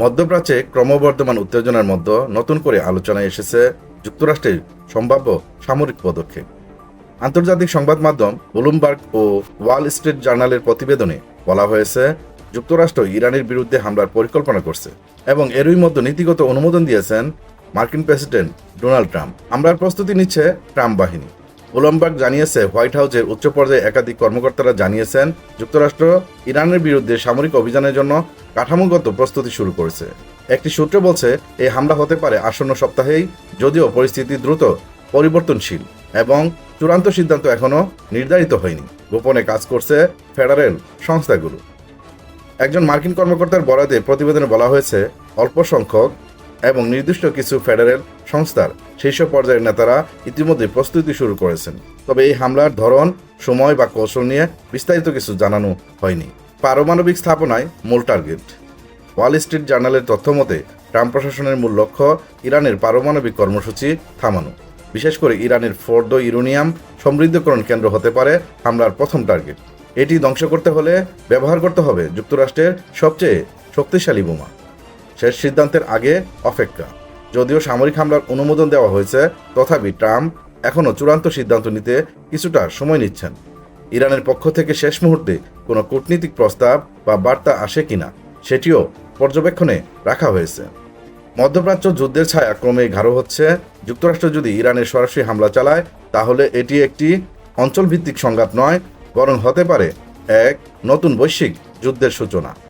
মধ্যপ্রাচ্যে ক্রমবর্ধমান উত্তেজনার মধ্যে নতুন করে আলোচনায় এসেছে যুক্তরাষ্ট্রের সম্ভাব্য সামরিক পদক্ষেপ। আন্তর্জাতিক সংবাদ মাধ্যম ব্লুমবার্গ ও ওয়াল স্ট্রিট জার্নালের প্রতিবেদনে বলা হয়েছে, যুক্তরাষ্ট্র ইরানের বিরুদ্ধে হামলার পরিকল্পনা করছে এবং এরই মধ্যে নীতিগত অনুমোদন দিয়েছেন মার্কিন প্রেসিডেন্ট ডোনাল্ড ট্রাম্প। হামলার প্রস্তুতি নিচ্ছে ট্রাম্প বাহিনী। ব্লুমবার্গ জানিয়েছে, হোয়াইট হাউসের উচ্চ পর্যায়ে একাধিক কর্মকর্তারা জানিয়েছেন, যুক্তরাষ্ট্র ইরানের বিরুদ্ধে সামরিক অভিযানের জন্য কাঠামোগত প্রস্তুতি শুরু করেছে। একটি সূত্র বলছে, এই হামলা হতে পারে আসন্ন সপ্তাহেই, যদিও পরিস্থিতি দ্রুত পরিবর্তনশীল এবং চূড়ান্ত সিদ্ধান্ত এখনও নির্ধারিত হয়নি। গোপনে কাজ করছে ফেডারেল সংস্থাগুলো। একজন মার্কিন কর্মকর্তার বরাদে প্রতিবেদনে বলা হয়েছে, অল্প সংখ্যক এবং নির্দিষ্ট কিছু ফেডারেল সংস্থার শীর্ষ পর্যায়ের নেতারা ইতিমধ্যে প্রস্তুতি শুরু করেছেন। তবে এই হামলার ধরন, সময় বা কৌশল নিয়ে বিস্তারিত কিছু জানানো হয়নি। পারমাণবিক স্থাপনায় মূল টার্গেট। ওয়াল স্ট্রিট জার্নালের তথ্য মতে, ট্রাম্প প্রশাসনের মূল লক্ষ্য ইরানের পারমাণবিক কর্মসূচি থামানো। বিশেষ করে ইরানের ফোর্দ ইউরোনিয়াম সমৃদ্ধকরণ কেন্দ্র হতে পারে হামলার প্রথম টার্গেট। এটি ধ্বংস করতে হলে ব্যবহার করতে হবে যুক্তরাষ্ট্রের সবচেয়ে শক্তিশালী বোমা। শেষ সিদ্ধান্তের আগে অপেক্ষা। যদিও সামরিক হামলার অনুমোদন দেওয়া হয়েছে, তথাপি ট্রাম্প এখনও চূড়ান্ত সিদ্ধান্ত নিতে কিছুটা সময় নিচ্ছেন। ইরানের পক্ষ থেকে শেষ মুহূর্তে কোনো কূটনীতিক প্রস্তাব বা বার্তা আসে কিনা, সেটিও পর্যবেক্ষণে রাখা হয়েছে। মধ্যপ্রাচ্য যুদ্ধের ছায়া ক্রমে গাঢ় হচ্ছে। যুক্তরাষ্ট্র যদি ইরানের সরাসরি হামলা চালায়, তাহলে এটি একটি অঞ্চলভিত্তিক সংঘাত নয়, বরং হতে পারে এক নতুন বৈশ্বিক যুদ্ধের সূচনা।